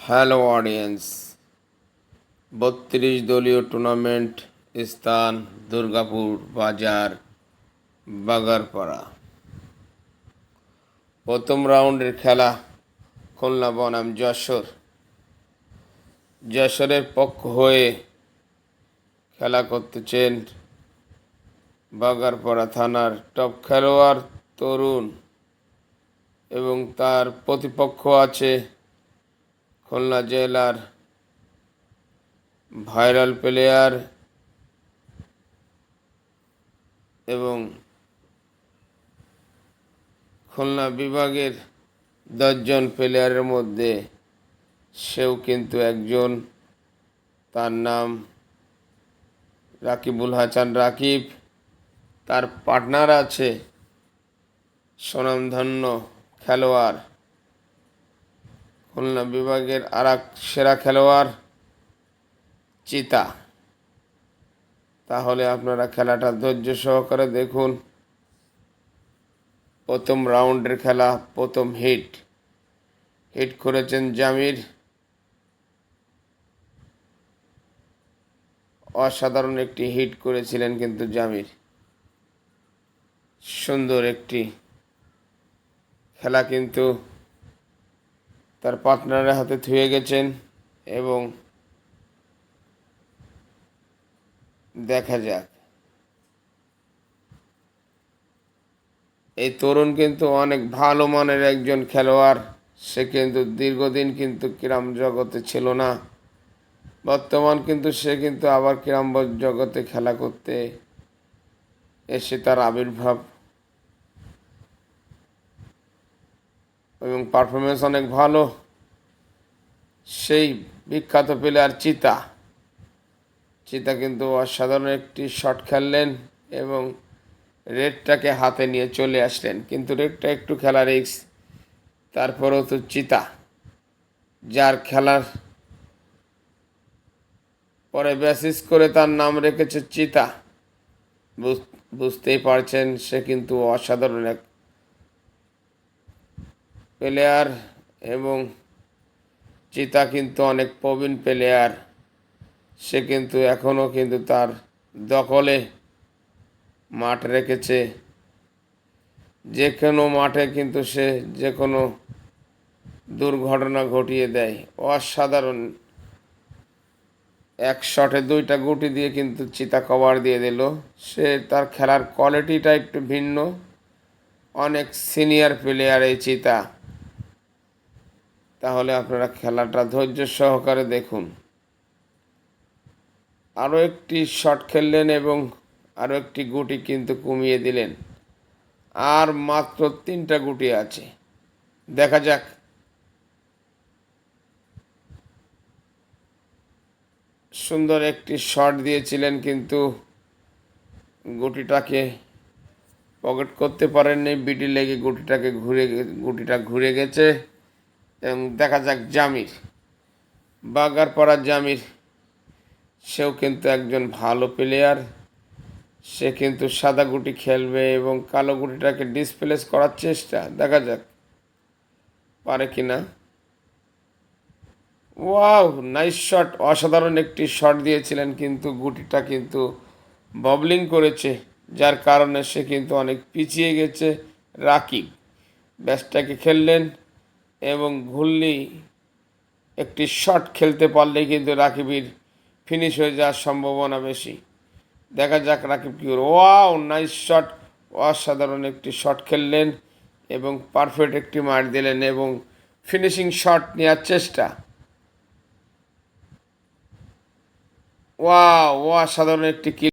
Hello audience বত্রিশ দলীয় tournament স্থান, দুর্গাপুর বাজার, বাগারপাড়া। প্রথম রাউন্ডের খেলা, খুলনা বনাম যশোর। যশোরের পক্ষ হয়ে খেলা করতেছেন বাগারপাড়া থানার টপ খেলোয়াড় তরুণ এবং তার প্রতিপক্ষ আছে খুলনা জেলার ভাইরাল প্লেয়ার এবং খুলনা বিভাগের দশজন প্লেয়ারের মধ্যে সেও কিন্তু একজন। তার নাম রাকিবুল হাসান রাকিব। তার পার্টনার আছে স্বনামধন্য খেলোয়াড়। খুলনা বিভাগের আর সেরা খেলোয়াড় চিতা। তাহলে আপনারা খেলাটা ধৈর্য সহকারে দেখুন। প্রথম রাউন্ডের খেলা, প্রথম হিট। হিট করেছেন জামির। অসাধারণ একটি হিট করেছিলেন কিন্তু জামির। সুন্দর একটি খেলা কিন্তু তার পার্টনারের হাতে থুয়ে গেছেন এবং দেখা যাক। এই তরুণ কিন্তু অনেক ভালো মানের একজন খেলোয়াড়। সে কিন্তু দীর্ঘদিন কিন্তু ক্রীড়াম জগতে ছিল না। বর্তমান কিন্তু সে কিন্তু আবার ক্রীড়াম জগতে খেলা করতে এসে তার আবির্ভাব এবং পারফরমেন্স অনেক ভালো। সেই বিখ্যাত প্লেয়ার চিতা। চিতা কিন্তু অসাধারণ একটি শট খেললেন এবং রেডটাকে হাতে নিয়ে চলে আসলেন। কিন্তু রেডটা একটু খেলা রিক্স তারপরেও তো চিতা, যার খেলার পরে ব্যাসিস করে তার নাম রেখেছে চিতা। বুঝতেই পারছেন সে কিন্তু অসাধারণ এক প্লেয়ার এবং চিতা কিন্তু অনেক প্রবীণ প্লেয়ার সে কিন্তু এখনও কিন্তু তার দখলে মাঠ রেখেছে। যে কোনো মাঠে কিন্তু সে যে কোনো দুর্ঘটনা ঘটিয়ে দেয়। অসাধারণ। এক শটে দুইটা গুটি দিয়ে কিন্তু চিতা কভার দিয়ে দিল। সে তার খেলার কোয়ালিটিটা একটু ভিন্ন। অনেক সিনিয়র প্লেয়ার এই চিতা। তাহলে আপনারা খেলাটা ধৈর্য সহকারে দেখুন। আরও একটি শট খেললেন এবং আরও একটি গুটি কিন্তু কমিয়ে দিলেন। আর মাত্র তিনটা গুটি আছে। দেখা যাক। সুন্দর একটি শট দিয়েছিলেন কিন্তু গুটিটাকে পকেট করতে পারেননি, বিটি লেগে গুটিটাকে ঘুরে, গুটিটা ঘুরে গেছে। এবং দেখা যাক জামির। বাগারপাড়া জামির, সেও কিন্তু একজন ভালো প্লেয়ার সে কিন্তু সাদা গুটি খেলবে এবং কালো গুটিটাকে ডিসপ্লেস করার চেষ্টা, দেখা যাক। পারে কি না? ওয়াও নাইস শট অসাধারণ একটি শট দিয়েছিলেন কিন্তু গুটিটা কিন্তু ববলিং করেছে, যার কারণে সে কিন্তু অনেক পিছিয়ে গেছে রাকিব। ব্যাসটাকে খেললেন। এবং ঘুরলি একটি শট খেলতে পারলে কিন্তু রাকিবির ফিনিশ হয়ে যাওয়ার সম্ভাবনা বেশি। দেখা যাক রাকিব কি ওয়াও নাইস শট অসাধারণ একটি শট খেললেন এবং পারফেক্ট একটি মার দিলেন এবং ফিনিশিং শট নেওয়ার চেষ্টা। ওয়া অসাধারণ একটি